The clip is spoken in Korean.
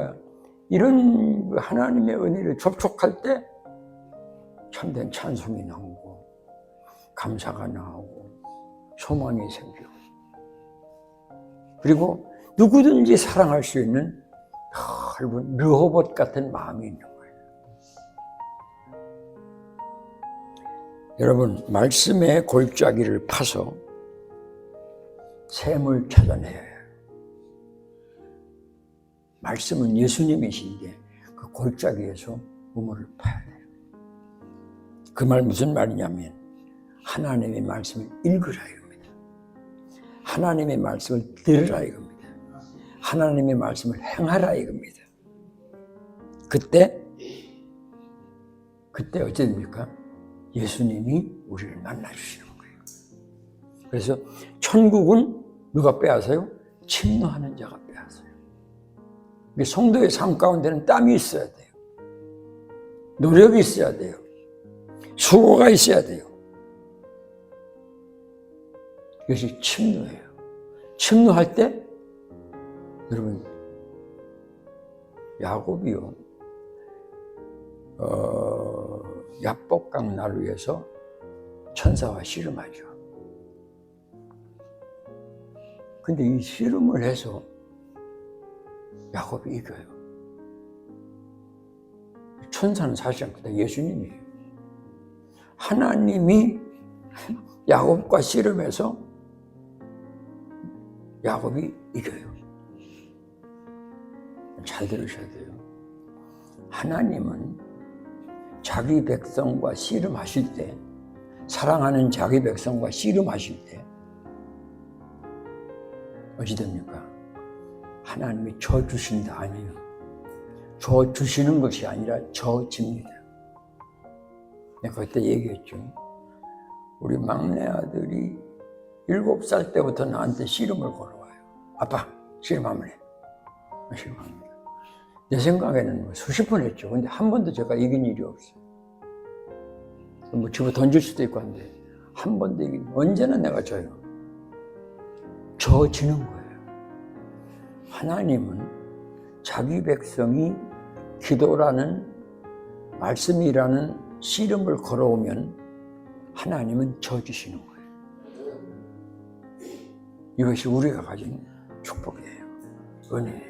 우리가 이런 그 하나님의 은혜를 접촉할 때 참된 찬송이 나오고 감사가 나오고 소망이 생기고 그리고 누구든지 사랑할 수 있는 넓은 르호봇 같은 마음이 있는 거예요. 여러분 말씀의 골짜기를 파서 샘을 찾아내야 해요. 말씀은 예수님이신데 그 골짜기에서 우물을 파야 돼요. 그 말 무슨 말이냐면 하나님의 말씀을 읽으라 이겁니다. 하나님의 말씀을 들으라 이겁니다. 하나님의 말씀을 행하라 이겁니다. 그때 그때 어찌 됩니까? 예수님이 우리를 만나 주시는 거예요. 그래서 천국은 누가 빼앗아요? 침노하는 자가 빼앗아요. 이 성도의 삶 가운데는 땀이 있어야 돼요. 노력이 있어야 돼요. 수고가 있어야 돼요. 이것이 침노예요. 침노할 때 여러분 야곱이요 어, 야복강 나루에서 천사와 씨름하죠. 근데 이 씨름을 해서 야곱이 이겨요. 천사는 사실은 그다 예수님이에요. 하나님이 야곱과 씨름해서 야곱이 이겨요. 잘 들으셔야 돼요. 하나님은 자기 백성과 씨름하실 때, 사랑하는 자기 백성과 씨름하실 때, 어찌 됩니까? 하나님이 저 주신다 아니에요. 저 주시는 것이 아니라 저 집니다. 내가 그때 얘기했죠. 우리 막내 아들이 일곱 살 때부터 나한테 씨름을 걸어와요. 아빠, 씨름하면 해. 씨름합니다. 내 생각에는 뭐 수십 번 했죠. 근데 한 번도 제가 이긴 일이 없어요. 뭐 집어 던질 수도 있고 한데, 한 번도 이긴, 언제나 내가 져요. 져지는 거예요. 하나님은 자기 백성이 기도라는 말씀이라는 씨름을 걸어오면 하나님은 져주시는 거예요. 이것이 우리가 가진 축복이에요. 은혜예요.